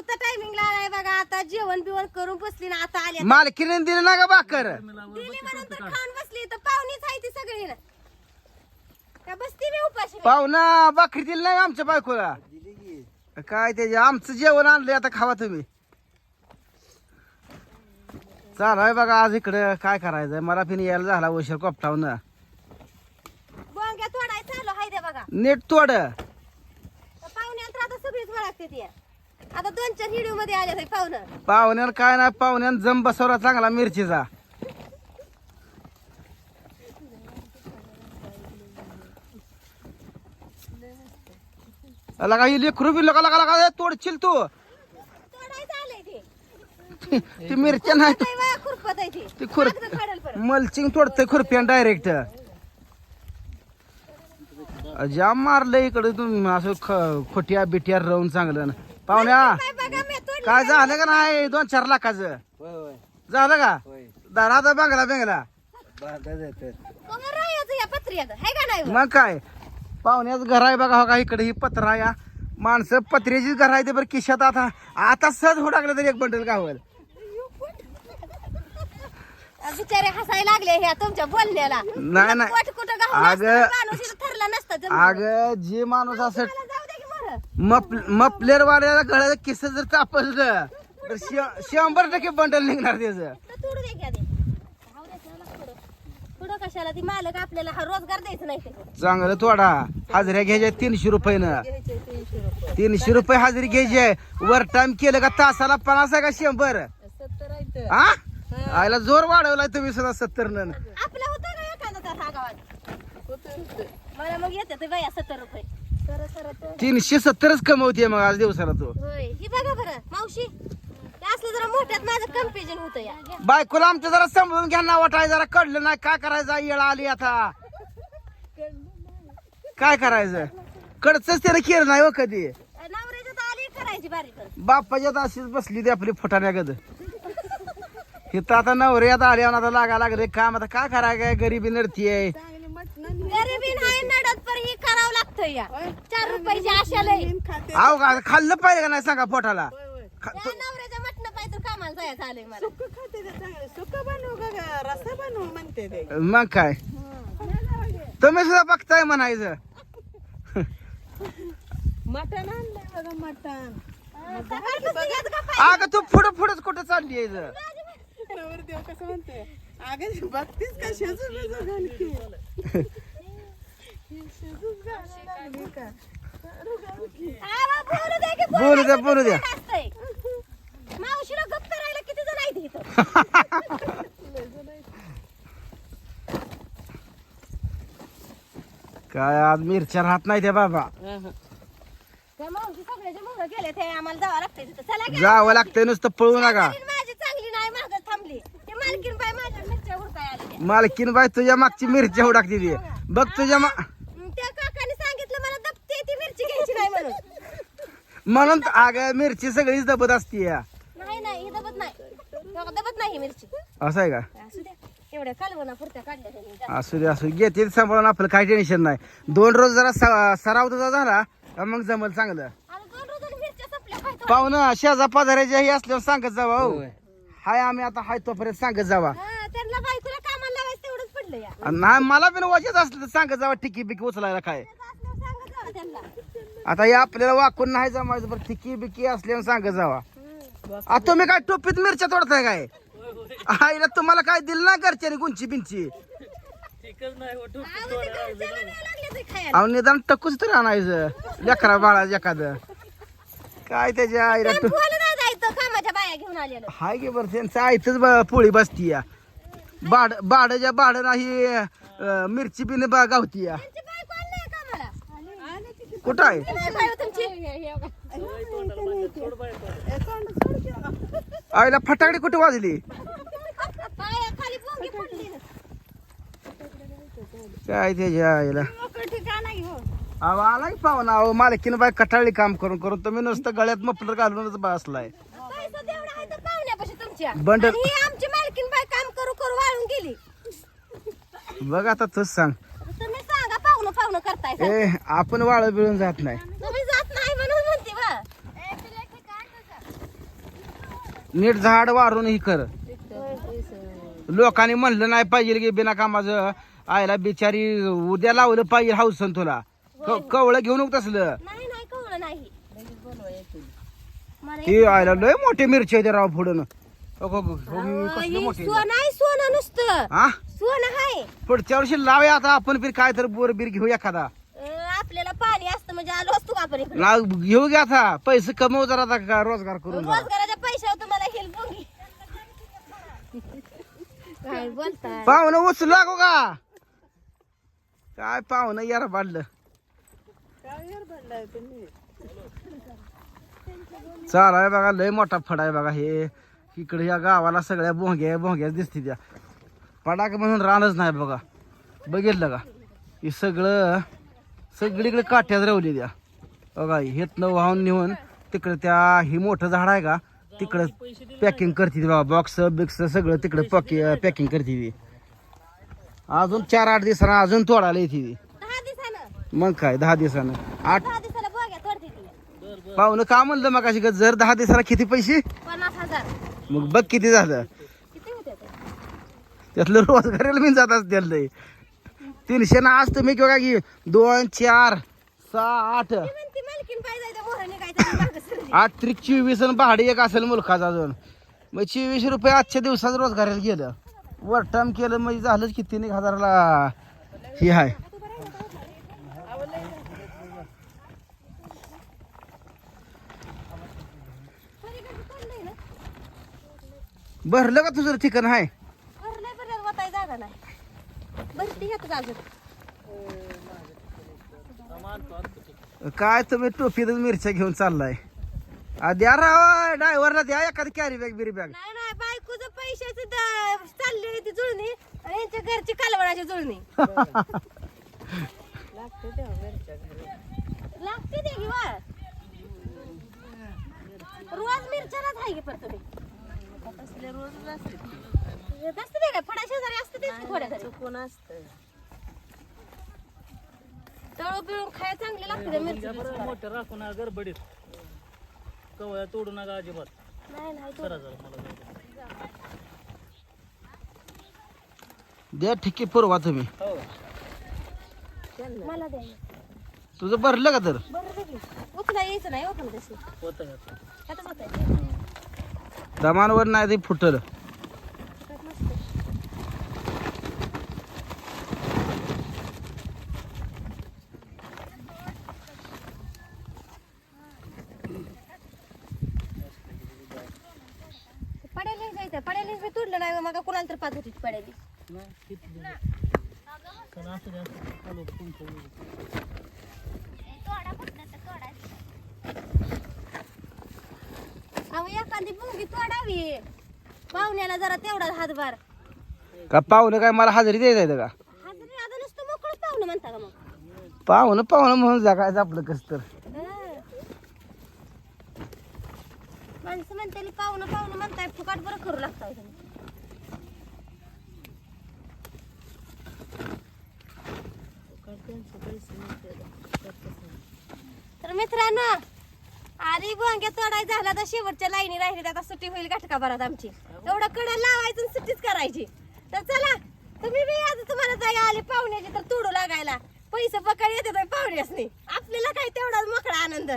कुठं टायमिंग लागलाय बघा. आता जेवण बिवण करून बसली ना आता आली मालकीने दिली ना का भाकर? दिली म्हणून तर खाऊन बसली. तर पाहुणीच आहे ती सगळी ना का बसती मी उपाशी पाहुणा भाकरी दिली नाही आमच्या बायकोला. काय त्याचे आमचं जेवण आणलंय आता खावा तुम्ही. चालाय बघा आज इकडे काय करायचंय. मला पिन यायला झाला उशीर कोपटावून. नीट तोड. तर पाहुण्यांतर आता सगळीच वळखते ती. आता दोन चार व्हिडिओमध्ये आले ते पाहुणं. पाहुण्यानं काय नाही पाहुण्यानं जम बसवला चांगला मिरचीचा. लगा ही लेकरू बी लगा लगा लगा तोडशील तू? तोडायचं आलंय ते. ती मिरच्या नाही. काय वया खुरपत आहे ती. ती खुर परत. मल्चिंग तोडतंय खुरप्यान डायरेक्ट जाम मारलंय इकडे तुम्ही असं ख- खोट्या बिट्या राहून चांगलं. ना. पाहुण्या काय बघा मी तोडली काय झालं का नाही? दोन चार लाखाचं. झालं का? दाराचा बांगला बेंगला. का मग काय? पाहुण्याच घर आहे बघा हो का? इकडे ही पत्रा या माणसं पत्र्याचीच घर आहे ते बरं किशात आता. आता सहज हो टाकलं तरी एक बंडल गावल. आज बिचारे हसायला लागले ह्या तुमच्या बोलण्याला. नाही, नाही. अगं- ठरला नसता. अग जे माणूस असं मला जाऊ दे की बरं. मप मपलेर वाल्याला गळ्याचं किस जर चापलं तर श- शंभर टक्के बंडल निघणार त्याचं. तोडू दे की आधी. जाऊ दे त्याला पुढं. पुढं कशाला? ती मालक आपल्याला हा रोजगार द्यायचा नाही ते. चांगलं थोडा हाजऱ्या घ्यायच्या तीनशे रुपयानं. तीनशे रुपये हाजरी घ्यायची. आहे वर टाइम केलं का तासाला पन्नास आहे का शंभर? हा. आयला जोर वाढवलाय तुम्ही सुद्धा सत्तर आपलं होतं एखादा हा गावात? मला मग येते ते बाया सत्तर रुपये. तर. तीनशे सत्तरच कमवते मग आज दिवसाला तो. होय ही बघा बरं मावशी. ते असलं जरा मोठ्यात माझं कम्पेजन होतं या. बायकोला आमच्या जरा समजून घ्या ना वाटाय जरा कळलं नाही काय करायचं येळ आली आता. काय करायचं? कडच त्याने केलं नाही हो कधी. तर आली करायची बारीक बापाच्यात अशीच बसली ती आपली फटाण्यागत. इथं आता नवऱ्यात आल्यावर आता लागा लागले काम. आता काय करायचं? काय गरिबी नाही नडत पर ही करावं लागतं या. चार रुपयाची आशा लय. आहो का खाल्लं पाहिजे का नाही सांगा पोटाला? खा- त्या नवऱ्याच्या मटण पाय तर कामाला जायचं आलंय मला. सुक बनवू का रस्सा बनवू म्हणते ते. मग काय? तुम्ही सुद्धा बघताय म्हणायचं. मटण आणलंय बघा मटण. सकाळपासून? अगं तू पुढं पुढंच कुठं चालली आहे इथं? नवर देव कसं म्हणते अगं बघतीस का? शेजून बिजून घाल की. शेजून घालायला लागली का? आवा, बोलू दे की बोलू द्या, बोलू द्या. मावशीला गप्प करायला किती जण आहेत इथं? काय आज मिरच्या राहत नाही त्या बाबा. त्या मावशी सगळ्याच्या मुलं गेले ते आम्हाला जावं लागतंय तिथं. चला की. जावं लागतंय नुसतं पळू नका मालकीण माझी चांगली नाही माग थांबली ते मालकीन बाय माझ्या मिरच्या हुडकाय आले त्या. मालकीन बाय तुझ्या मागची मिरच्या उडाकते ती बघ तुझ्या मा त्या काकाने सांगितलं मला दबते ती मिरची घ्यायची नाही म्हणून. म्हणून तर अगं मिरची सगळीच दबत असती या नाही नाही ही दबत नाही. तेव्हा दबत नाही ही मिरची. असं आहे का? असू द्या. एवढ्या कालवना पुरत्या काढल्या त्यांनी. जास्त. असू दे असू दे. घेते ते सांभाळून आपलं काही टेन्शन नाही. दोन रोज जरा स- सराव तुझा झाला का मग जमल चांगलं? आता दोन रोजाने मिरच्या संपल्या पाहिजे पाहुणं शेजा पाजाऱ्याच्या हे असल्यावर सांगत जावा हो. हाय आम्ही आता हाय तोपर्यंत सांगत जावा. हा. या. नाही मला पण वाजत असलं तर सांगत जावा टिकी बिकी उचलायला काय. आता हे आपल्याला वाकून नाही जमायचं बरं टिकी बिकी असल्यावर सांगत जावा. आ तुम्ही काय टोपीत मिरच्या तोडताय काय? आईला तुम्हाला काय दिलं ना घरच्याने गुंची बिंची? अहो, खायला. अहो निदान टकूच तर आणायचं. लेकरा बाळा एखादं. काय त्याच्या आईला टो- टेम्पोवाला नाही जायचं कामाच्या बाया घेऊन आलेलं. हाय की बरं त्यांचं आयतच ब- पोळी बसती या. बाड बाडच्या बाड नाही अं, मिरची बिन बा गावती या. कुठं आहे? हो आईला फटाकडी कुठे वाजली. काय त्याच्या आईला? हो. अहो आला की पाहुणा. अहो मालकीनं बाय कटाळी काम करून करून तुम्ही नुसतं गळ्यात मफलर घालूनच बसलाय. बंडल- ही आमची करू वाळून गेली. बघ आता तूच सांग. तुम्ही सांगा पाहुणं पाहुणं करताय सांगा. ए आपण वाळ बिळून जात नाही. तुम्ही जात नाही म्हणून म्हणते बा नीट झाड वारून ही कर. लोकांनी म्हणलं नाही पाहिजे की बिना कामाचं. आयला बिचारी उद्या लावलं पाहिजे हाऊसन तुला. कवळ घेऊन तसलं. नाही नाही कळलं नाही. मला ती आयला लय मोठे मिरची आहे राव कसलं ही मोठे सोनं आहे सोनं नुसतं. हा? सोनं आहे. पुढच्या वर्षी लावूया आता आपण फिर काय तर बोर बीर घेऊ एखादा. अं, आपल्याला पाणी असतं म्हणजे आलो असतो का आपण इकडे? लाव घेऊ घ्या आता पैसे कमवू जरा आता का रोजगार करून जरा. रोजगाराच्या पैशावर तुम्हाला हेल्प काय बोलताय? पाहुणं उचलू लागू का? काय पाहुणं यार पाडलं काय यार भरलाय तुम्ही? चाल आहे बघा लय मोठा फड आहे बघा हे. इकडे या गावाला सगळ्या भोंग्या भोंग्या दिसते त्या फडाक म्हणून रानच नाही बघा. बघितलं का? हे सगळं सगळीकडे काठ्यात रवली त्या बघा हेतनं वाहून नेऊन तिकडे त्या ही मोठं झाड आहे का? तिकडं पॅकिंग करते बाबा बॉक्स बिक्स सगळं तिकडे पॅकिंग करते ती अजून चार आठ दिवसानं अजून तोडायला येते ती मग काय दहा दिवसानं. आठ पाहुणं का म्हणलं मग अशी जर दहा दिवसाला किती पैसे? मग बघ किती झालं. ते त्यातलं रोजगाराला मी जात असते लय तीनशे ना आज तुम्ही किंवा की दोन चार सहा आठ ती. आठ त्रिक चोवीस आणि भाडे एक असेल मुलखाचा अजून. मग चोवीस रुपये आजच्या दिवसात रोजगाराला गेलं. वर टर्म केलं म्हणजे झालंच किती एक हजाराला. हे आहे भरलं का तुझं ठिकाण आहे नाही बरं वताय जागा नाही. बरं ती घेतच अजून. काय तुम्ही टोपीतच मिरच्या घेऊन चाललाय? आ, द्या राव ड्रायव्हरला द्या एखादी कॅरी बॅग बिरी बॅग नाही नाही बायकोचं पैशाचं द- चालली ती जुळणी आणि यांच्या घरची कालवणाची जुळणी. लागते ते किंवा रोज मिरच्यालाच आहे की परत तुम्ही असते. ते काय? फडा शेजारी असते तेच की असतं? तळू पिळून खाय चांगले लागते त्या मिरची? बरं मोठं राखू नका गडबडीत. कवळ्या तोडू नका अजिबात. नाही नाही करा जरा मला जरा. द्या ठिकी पुरवा तुम्ही. हो. मला द्या. तुझं भरलं का तर? बरं की. उचला यायचं नाही ओपन तशी. होतं ह्याचं. त्यातच होतंय. दमानवर नाही ते फुटल. पडायला जायचं पडायला मी तुडलं नाही मग कुणाला तर पाच होती पडायली असू द्या, असू द्या. चालू तुमचं वेळ. अहो एखादी तोडावी. पाहुण्याला जरा तेवढा हातभार. का पाहुणं काय मला हजेरी द्यायचं का? हाजरी आता नुसतं मोकळंच पाहुणं म्हणता का मग? पाहुणं पाहुणं म्हणून जगायचं आपलं कस तर. हं. माणसं म्हणते पाहुणं पाहुणं म्हणताय फुकाट बरं करू लागताय तुम्ही. त्यांचे पैसे नसते तर मित्रांनो अरे वांग्या तोडाय झाला तर शेवटच्या लाईनी राहिली आता सुट्टी होईल घटका भरात आमची. एवढं कडा लावायचं आणि सुट्टीच करायची. तर चला तुम्ही बी आज तुम्हाला जागा आले पाहुण्याची तर तोडू लागायला. पैसे पकड येते पाहुण्यासनी. आपल्याला काय तेवढाच मोकळा आनंद.